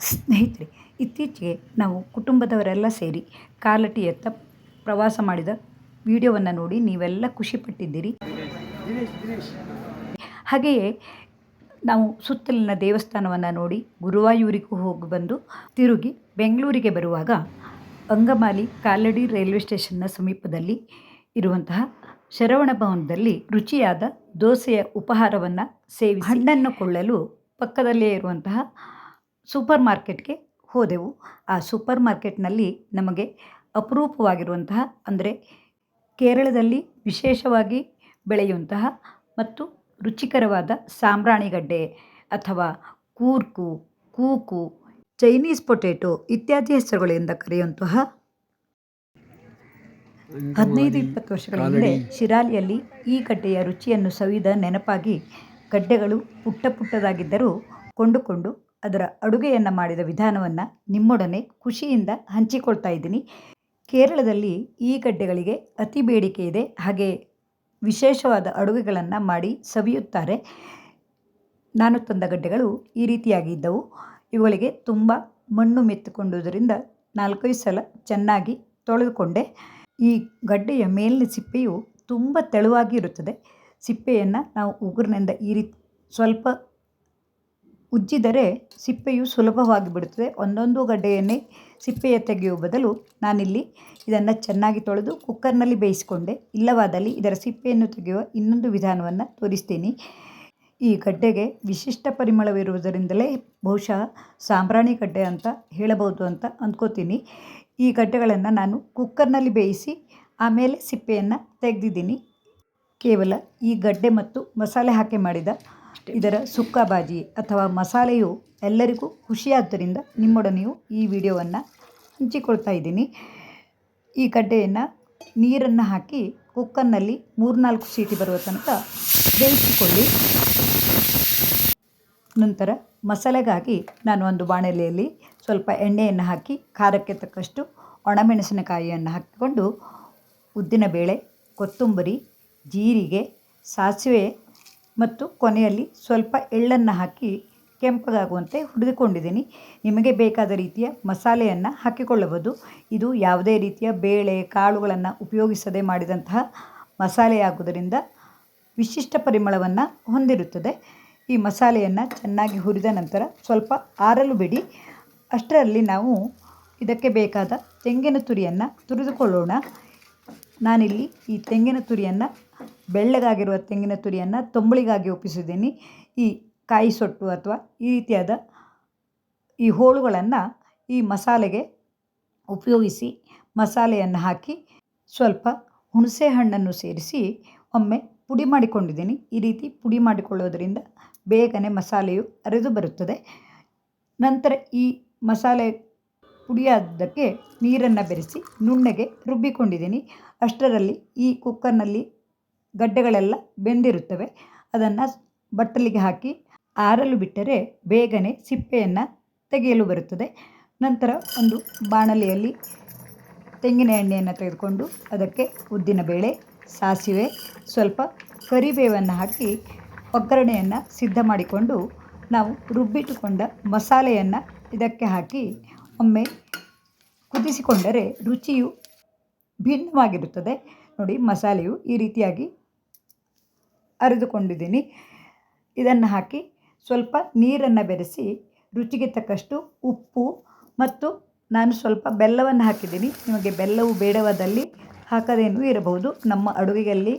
ಸ್ನೇಹಿತರೆ ಇತ್ತೀಚೆಗೆ ನಾವು ಕುಟುಂಬದವರೆಲ್ಲ ಸೇರಿ ಕಾಲಟಿಯತ್ತ ಪ್ರವಾಸ ಮಾಡಿದ ವಿಡಿಯೋವನ್ನು ನೋಡಿ ನೀವೆಲ್ಲ ಖುಷಿಪಟ್ಟಿದ್ದೀರಿ. ಹಾಗೆಯೇ ನಾವು ಸುತ್ತಲಿನ ದೇವಸ್ಥಾನವನ್ನು ನೋಡಿ ಗುರುವಾಯೂರಿಗೂ ಹೋಗಿ ಬಂದು ತಿರುಗಿ ಬೆಂಗಳೂರಿಗೆ ಬರುವಾಗ ಅಂಗಮಾಲಿ ಕಾಲಡಿ ರೈಲ್ವೆ ಸ್ಟೇಷನ್ನ ಸಮೀಪದಲ್ಲಿ ಇರುವಂತಹ ಶರವಣ ಭವನದಲ್ಲಿ ರುಚಿಯಾದ ದೋಸೆಯ ಉಪಹಾರವನ್ನು ಸೇವಿ ಹಣ್ಣನ್ನು ಕೊಳ್ಳಲು ಪಕ್ಕದಲ್ಲೇ ಇರುವಂತಹ ಸೂಪರ್ ಮಾರ್ಕೆಟ್ಗೆ ಹೋದೆವು. ಆ ಸೂಪರ್ ಮಾರ್ಕೆಟ್ನಲ್ಲಿ ನಮಗೆ ಅಪರೂಪವಾಗಿರುವಂತಹ ಅಂದರೆ ಕೇರಳದಲ್ಲಿ ವಿಶೇಷವಾಗಿ ಬೆಳೆಯುವಂತಹ ಮತ್ತು ರುಚಿಕರವಾದ ಸಾಂಬ್ರಾಣಿಗಡ್ಡೆ ಅಥವಾ ಕೂರ್ಕು ಕೂಕು ಚೈನೀಸ್ ಪೊಟೇಟೊ ಇತ್ಯಾದಿ ಹೆಸರುಗಳಿಂದ ಕರೆಯುವಂತಹ ಹದಿನೈದು ಇಪ್ಪತ್ತು ವರ್ಷಗಳ ಹಿಂದೆ ಶಿರಾಲಿಯಲ್ಲಿ ಈ ಗಡ್ಡೆಯ ರುಚಿಯನ್ನು ಸವಿದ ನೆನಪಾಗಿ ಗಡ್ಡೆಗಳು ಪುಟ್ಟ ಪುಟ್ಟದಾಗಿದ್ದರೂ ಕೊಂಡುಕೊಂಡು ಅದರ ಅಡುಗೆಯನ್ನು ಮಾಡಿದ ವಿಧಾನವನ್ನು ನಿಮ್ಮೊಡನೆ ಖುಷಿಯಿಂದ ಹಂಚಿಕೊಳ್ತಾ ಇದ್ದೀನಿ. ಕೇರಳದಲ್ಲಿ ಈ ಗಡ್ಡೆಗಳಿಗೆ ಅತಿ ಬೇಡಿಕೆ ಇದೆ. ಹಾಗೆ ವಿಶೇಷವಾದ ಅಡುಗೆಗಳನ್ನು ಮಾಡಿ ಸವಿಯುತ್ತಾರೆ. ನಾನು ತಂದ ಗಡ್ಡೆಗಳು ಈ ರೀತಿಯಾಗಿ ಇದ್ದವು. ಇವುಗಳಿಗೆ ತುಂಬ ಮಣ್ಣು ಮೆತ್ತುಕೊಂಡುದರಿಂದ ನಾಲ್ಕೈದು ಸಲ ಚೆನ್ನಾಗಿ ತೊಳೆದುಕೊಂಡೆ. ಈ ಗಡ್ಡೆಯ ಮೇಲಿನ ಸಿಪ್ಪೆಯು ತುಂಬ ತೆಳುವಾಗಿ ಇರುತ್ತದೆ. ಸಿಪ್ಪೆಯನ್ನು ನಾವು ಉಗುರಿನಿಂದ ಈ ರೀತಿ ಸ್ವಲ್ಪ ಉಜ್ಜಿದರೆ ಸಿಪ್ಪೆಯು ಸುಲಭವಾಗಿ ಬಿಡುತ್ತದೆ. ಒಂದೊಂದು ಗಡ್ಡೆಯನ್ನೇ ಸಿಪ್ಪೆಯ ತೆಗೆಯುವ ಬದಲು ನಾನಿಲ್ಲಿ ಇದನ್ನು ಚೆನ್ನಾಗಿ ತೊಳೆದು ಕುಕ್ಕರ್ನಲ್ಲಿ ಬೇಯಿಸಿಕೊಂಡೆ. ಇಲ್ಲವಾದಲ್ಲಿ ಇದರ ಸಿಪ್ಪೆಯನ್ನು ತೆಗೆಯುವ ಇನ್ನೊಂದು ವಿಧಾನವನ್ನು ತೋರಿಸ್ತೀನಿ. ಈ ಗಡ್ಡೆಗೆ ವಿಶಿಷ್ಟ ಪರಿಮಳವಿರುವುದರಿಂದಲೇ ಬಹುಶಃ ಸಾಂಬ್ರಾಣಿ ಗಡ್ಡೆ ಅಂತ ಹೇಳಬಹುದು ಅಂತ ಅಂದ್ಕೋತೀನಿ ಈ ಗಡ್ಡೆಗಳನ್ನು ನಾನು ಕುಕ್ಕರ್ನಲ್ಲಿ ಬೇಯಿಸಿ ಆಮೇಲೆ ಸಿಪ್ಪೆಯನ್ನು ತೆಗೆದಿದ್ದೀನಿ. ಕೇವಲ ಈ ಗಡ್ಡೆ ಮತ್ತು ಮಸಾಲೆ ಹಾಕಿ ಮಾಡಿದ ಇದರ ಸುಕ್ಕ ಬಾಜಿ ಅಥವಾ ಮಸಾಲೆಯು ಎಲ್ಲರಿಗೂ ಖುಷಿಯಾದ್ದರಿಂದ ನಿಮ್ಮೊಡನೆಯು ಈ ವಿಡಿಯೋವನ್ನು ಹಂಚಿಕೊಳ್ತಾ ಇದ್ದೀನಿ. ಈ ಗಡ್ಡೆಯನ್ನು ನೀರನ್ನು ಹಾಕಿ ಕುಕ್ಕರ್ನಲ್ಲಿ ಮೂರ್ನಾಲ್ಕು ಸೀಟಿ ಬರುವ ತನಕ ಬೇಯಿಸಿಕೊಳ್ಳಿ. ನಂತರ ಮಸಾಲೆಗಾಗಿ ನಾನು ಒಂದು ಬಾಣಲೆಯಲ್ಲಿ ಸ್ವಲ್ಪ ಎಣ್ಣೆಯನ್ನು ಹಾಕಿ ಖಾರಕ್ಕೆ ತಕ್ಕಷ್ಟು ಒಣಮೆಣಸಿನಕಾಯಿಯನ್ನು ಹಾಕಿಕೊಂಡು ಉದ್ದಿನಬೇಳೆ, ಕೊತ್ತಂಬರಿ, ಜೀರಿಗೆ, ಸಾಸಿವೆ ಮತ್ತು ಕೊನೆಯಲ್ಲಿ ಸ್ವಲ್ಪ ಎಳ್ಳನ್ನು ಹಾಕಿ ಕೆಂಪಗಾಗುವಂತೆ ಹುರಿದುಕೊಂಡಿದ್ದೀನಿ. ನಿಮಗೆ ಬೇಕಾದ ರೀತಿಯ ಮಸಾಲೆಯನ್ನು ಹಾಕಿಕೊಳ್ಳಬಹುದು. ಇದು ಯಾವುದೇ ರೀತಿಯ ಬೇಳೆ, ಕಾಳುಗಳನ್ನು ಉಪಯೋಗಿಸದೆ ಮಾಡಿದಂತಹ ಮಸಾಲೆಯಾಗುವುದರಿಂದ ವಿಶಿಷ್ಟ ಪರಿಮಳವನ್ನು ಹೊಂದಿರುತ್ತದೆ. ಈ ಮಸಾಲೆಯನ್ನು ಚೆನ್ನಾಗಿ ಹುರಿದ ನಂತರ ಸ್ವಲ್ಪ ಆರಲು ಬಿಡಿ. ಅಷ್ಟರಲ್ಲಿ ನಾವು ಇದಕ್ಕೆ ಬೇಕಾದ ತೆಂಗಿನ ತುರಿಯನ್ನು ತುರಿದುಕೊಳ್ಳೋಣ. ನಾನಿಲ್ಲಿ ಈ ತೆಂಗಿನ ತುರಿಯನ್ನು ಬೆಳ್ಳಗಾಗಿರುವ ತೆಂಗಿನ ತುರಿಯನ್ನು ತಂಬುಳಿಗಾಗಿ ಒಪ್ಪಿಸಿದ್ದೀನಿ. ಈ ಕಾಯಿ ಸೊಟ್ಟು ಅಥವಾ ಈ ರೀತಿಯಾದ ಈ ಹೋಳುಗಳನ್ನು ಈ ಮಸಾಲೆಗೆ ಉಪಯೋಗಿಸಿ ಮಸಾಲೆಯನ್ನು ಹಾಕಿ ಸ್ವಲ್ಪ ಹುಣಸೆ ಹಣ್ಣನ್ನು ಸೇರಿಸಿ ಒಮ್ಮೆ ಪುಡಿ ಮಾಡಿಕೊಂಡಿದ್ದೀನಿ. ಈ ರೀತಿ ಪುಡಿ ಮಾಡಿಕೊಳ್ಳೋದರಿಂದ ಬೇಗನೆ ಮಸಾಲೆಯು ಅರೆದು ಬರುತ್ತದೆ. ನಂತರ ಈ ಮಸಾಲೆ ಪುಡಿಯಾದಕ್ಕೆ ನೀರನ್ನು ಬೆರೆಸಿ ನುಣ್ಣಗೆ ರುಬ್ಬಿಕೊಂಡಿದ್ದೀನಿ. ಅಷ್ಟರಲ್ಲಿ ಈ ಕುಕ್ಕರ್ನಲ್ಲಿ ಗಡ್ಡೆಗಳೆಲ್ಲ ಬೆಂದಿರುತ್ತವೆ. ಅದನ್ನು ಬಟ್ಟಲಿಗೆ ಹಾಕಿ ಆರಲು ಬಿಟ್ಟರೆ ಬೇಗನೆ ಸಿಪ್ಪೆಯನ್ನು ತೆಗೆಯಲು ಬರುತ್ತದೆ. ನಂತರ ಒಂದು ಬಾಣಲೆಯಲ್ಲಿ ತೆಂಗಿನ ಎಣ್ಣೆಯನ್ನು ತೆಗೆದುಕೊಂಡು ಅದಕ್ಕೆ ಉದ್ದಿನಬೇಳೆ ಸಾಸಿವೆ, ಸ್ವಲ್ಪ ಕರಿಬೇವನ್ನು ಹಾಕಿ ಒಗ್ಗರಣೆಯನ್ನು ಸಿದ್ಧ ಮಾಡಿಕೊಂಡು ನಾವು ರುಬ್ಬಿಟ್ಟುಕೊಂಡ ಮಸಾಲೆಯನ್ನು ಇದಕ್ಕೆ ಹಾಕಿ ಒಮ್ಮೆ ಕುದಿಸಿಕೊಂಡರೆ ರುಚಿಯು ಭಿನ್ನವಾಗಿರುತ್ತದೆ. ನೋಡಿ ಮಸಾಲೆಯು ಈ ರೀತಿಯಾಗಿ ಅರಿದುಕೊಂಡಿದ್ದೀನಿ. ಇದನ್ನು ಹಾಕಿ ಸ್ವಲ್ಪ ನೀರನ್ನು ಬೆರೆಸಿ ರುಚಿಗೆ ತಕ್ಕಷ್ಟು ಉಪ್ಪು ಮತ್ತು ನಾನು ಸ್ವಲ್ಪ ಬೆಲ್ಲವನ್ನು ಹಾಕಿದ್ದೀನಿ. ನಿಮಗೆ ಬೆಲ್ಲವು ಬೇಡವಾದಲ್ಲಿ ಹಾಕದೇನೂ ಇರಬಹುದು. ನಮ್ಮ ಅಡುಗೆಯಲ್ಲಿ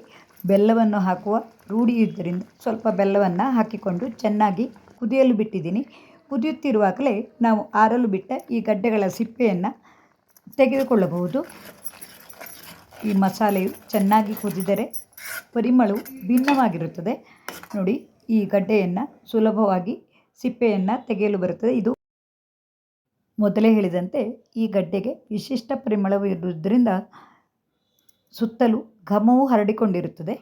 ಬೆಲ್ಲವನ್ನು ಹಾಕುವ ರೂಢಿ ಇದ್ದರಿಂದ ಸ್ವಲ್ಪ ಬೆಲ್ಲವನ್ನು ಹಾಕಿಕೊಂಡು ಚೆನ್ನಾಗಿ ಕುದಿಯಲು ಬಿಟ್ಟಿದ್ದೀನಿ. ಕುದಿಯುತ್ತಿರುವಾಗಲೇ ನಾವು ಆರಲು ಬಿಟ್ಟ ಈ ಗಡ್ಡೆಗಳ ಸಿಪ್ಪೆಯನ್ನು ತೆಗೆದುಕೊಳ್ಳಬಹುದು. ಈ ಮಸಾಲೆಯು ಚೆನ್ನಾಗಿ ಕುದಿದರೆ ಪರಿಮಳವು ಭಿನ್ನವಾಗಿರುತ್ತದೆ. ನೋಡಿ, ಈ ಗಡ್ಡೆಯನ್ನು ಸುಲಭವಾಗಿ ಸಿಪ್ಪೆಯನ್ನು ತೆಗೆಯಲು ಬರುತ್ತದೆ. ಇದು ಮೊದಲೇ ಹೇಳಿದಂತೆ ಈ ಗಡ್ಡೆಗೆ ವಿಶಿಷ್ಟ ಪರಿಮಳವು ಇರುವುದರಿಂದ ಸುತ್ತಲೂ ಘಮವು ಹರಡಿಕೊಂಡಿರುತ್ತದೆ.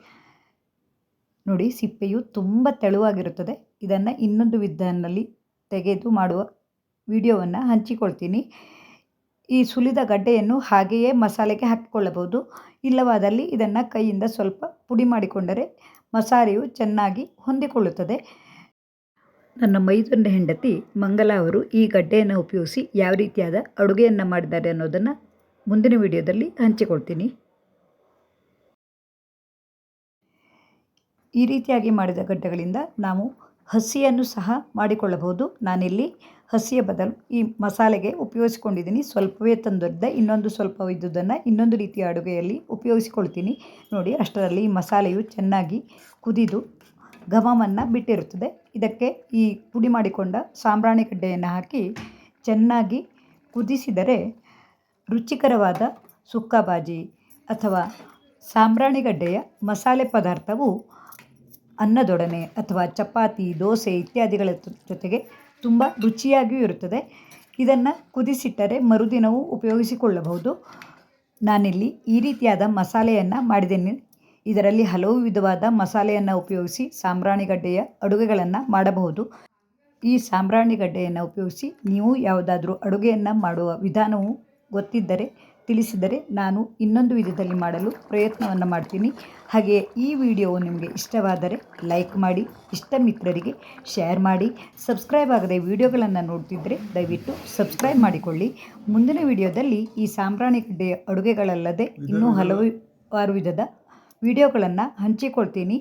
ನೋಡಿ, ಸಿಪ್ಪೆಯು ತುಂಬ ತೆಳುವಾಗಿರುತ್ತದೆ. ಇದನ್ನು ಇನ್ನೊಂದು ವಿಧಾನದಲ್ಲಿ ತೆಗೆದು ಮಾಡುವ ವಿಡಿಯೋವನ್ನು ಹಂಚಿಕೊಳ್ತೀನಿ. ಈ ಸುಲಿದ ಗಡ್ಡೆಯನ್ನು ಹಾಗೆಯೇ ಮಸಾಲೆಗೆ ಹಾಕಿಕೊಳ್ಳಬಹುದು. ಇಲ್ಲವಾದಲ್ಲಿ ಇದನ್ನು ಕೈಯಿಂದ ಸ್ವಲ್ಪ ಪುಡಿ ಮಾಡಿಕೊಂಡರೆ ಮಸಾಲೆಯು ಚೆನ್ನಾಗಿ ಹೊಂದಿಕೊಳ್ಳುತ್ತದೆ. ನನ್ನ ಮೈದುಂಡ ಹೆಂಡತಿ ಮಂಗಲ ಅವರು ಈ ಗಡ್ಡೆಯನ್ನು ಉಪಯೋಗಿಸಿ ಯಾವ ರೀತಿಯಾದ ಅಡುಗೆಯನ್ನು ಮಾಡಿದ್ದಾರೆ ಅನ್ನೋದನ್ನು ಮುಂದಿನ ವಿಡಿಯೋದಲ್ಲಿ ಹಂಚಿಕೊಳ್ತೀನಿ. ಈ ರೀತಿಯಾಗಿ ಮಾಡಿದ ಗಡ್ಡೆಗಳಿಂದ ನಾವು ಹಸಿಯನ್ನು ಸಹ ಮಾಡಿಕೊಳ್ಳಬಹುದು. ನಾನಿಲ್ಲಿ ಹಸಿಯ ಬದಲು ಈ ಮಸಾಲೆಗೆ ಉಪಯೋಗಿಸಿಕೊಂಡಿದ್ದೀನಿ. ಸ್ವಲ್ಪವೇ ತಂದೊಡ್ಡ ಇನ್ನೊಂದು ಸ್ವಲ್ಪ ಇದ್ದುದನ್ನು ಇನ್ನೊಂದು ರೀತಿಯ ಅಡುಗೆಯಲ್ಲಿ ಉಪಯೋಗಿಸಿಕೊಳ್ತೀನಿ. ನೋಡಿ, ಅಷ್ಟರಲ್ಲಿ ಈ ಮಸಾಲೆಯು ಚೆನ್ನಾಗಿ ಕುದಿದು ಘಮವನ್ನು ಬಿಟ್ಟಿರುತ್ತದೆ. ಇದಕ್ಕೆ ಈ ಪುಡಿ ಮಾಡಿಕೊಂಡ ಸಾಂಬ್ರಾಣಿ ಗಡ್ಡೆಯನ್ನು ಹಾಕಿ ಚೆನ್ನಾಗಿ ಕುದಿಸಿದರೆ ರುಚಿಕರವಾದ ಸುಕ್ಕ ಬಾಜಿ ಅಥವಾ ಸಾಂಬ್ರಾಣಿ ಗಡ್ಡೆಯ ಮಸಾಲೆ ಪದಾರ್ಥವು ಅನ್ನದೊಡನೆ ಅಥವಾ ಚಪಾತಿ, ದೋಸೆ ಇತ್ಯಾದಿಗಳ ಜೊತೆಗೆ ತುಂಬ ರುಚಿಯಾಗಿಯೂ ಇರುತ್ತದೆ. ಇದನ್ನು ಕುದಿಸಿಟ್ಟರೆ ಮರುದಿನವೂ ಉಪಯೋಗಿಸಿಕೊಳ್ಳಬಹುದು. ನಾನಿಲ್ಲಿ ಈ ರೀತಿಯಾದ ಮಸಾಲೆಯನ್ನು ಮಾಡಿದ್ದೇನೆ. ಇದರಲ್ಲಿ ಹಲವು ವಿಧವಾದ ಮಸಾಲೆಯನ್ನು ಉಪಯೋಗಿಸಿ ಸಾಂಬ್ರಾಣಿಗಡ್ಡೆಯ ಅಡುಗೆಗಳನ್ನು ಮಾಡಬಹುದು. ಈ ಸಾಂಬ್ರಾಣಿಗಡ್ಡೆಯನ್ನು ಉಪಯೋಗಿಸಿ ನೀವು ಯಾವುದಾದ್ರೂ ಅಡುಗೆಯನ್ನು ಮಾಡುವ ವಿಧಾನವು ಗೊತ್ತಿದ್ದರೆ ತಿಳಿಸಿದರೆ ನಾನು ಇನ್ನೊಂದು ವಿಧದಲ್ಲಿ ಮಾಡಲು ಪ್ರಯತ್ನವನ್ನು ಮಾಡ್ತೀನಿ. ಹಾಗೆ ಈ ವಿಡಿಯೋವು ನಿಮಗೆ ಇಷ್ಟವಾದರೆ ಲೈಕ್ ಮಾಡಿ ಇಷ್ಟ ಮಿತ್ರರಿಗೆ ಶೇರ್ ಮಾಡಿ ಸಬ್ಸ್ಕ್ರೈಬ್ ಆಗದೆ ವಿಡಿಯೋಗಳನ್ನು ನೋಡ್ತಿದ್ದರೆ ದಯವಿಟ್ಟು ಸಬ್ಸ್ಕ್ರೈಬ್ ಮಾಡಿಕೊಳ್ಳಿ. ಮುಂದಿನ ವಿಡಿಯೋದಲ್ಲಿ ಈ ಸಾಂಬ್ರಾಣಿ ಗಡ್ಡೆಯ ಅಡುಗೆಗಳಲ್ಲದೆ ಇನ್ನೂ ಹಲವಾರು ವಿಧದ ವಿಡಿಯೋಗಳನ್ನು ಹಂಚಿಕೊಳ್ತೀನಿ.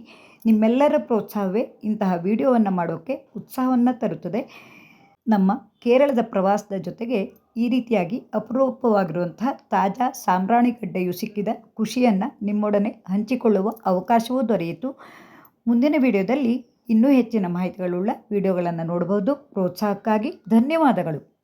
ನಿಮ್ಮೆಲ್ಲರ ಪ್ರೋತ್ಸಾಹವೇ ಇಂತಹ ವಿಡಿಯೋವನ್ನು ಮಾಡೋಕ್ಕೆ ಉತ್ಸಾಹವನ್ನು ತರುತ್ತದೆ. ನಮ್ಮ ಕೇರಳದ ಪ್ರವಾಸದ ಜೊತೆಗೆ ಈ ರೀತಿಯಾಗಿ ಅಪರೂಪವಾಗಿರುವಂತಹ ತಾಜಾ ಸಾಂಬ್ರಾಣಿ ಗಡ್ಡೆಯು ಸಿಕ್ಕಿದ ಖುಷಿಯನ್ನು ನಿಮ್ಮೊಡನೆ ಹಂಚಿಕೊಳ್ಳುವ ಅವಕಾಶವೂ ದೊರೆಯಿತು. ಮುಂದಿನ ವಿಡಿಯೋದಲ್ಲಿ ಇನ್ನೂ ಹೆಚ್ಚಿನ ಮಾಹಿತಿಗಳುಳ್ಳ ವಿಡಿಯೋಗಳನ್ನು ನೋಡಬಹುದು ಪ್ರೋತ್ಸಾಹಕ್ಕಾಗಿ ಧನ್ಯವಾದಗಳು.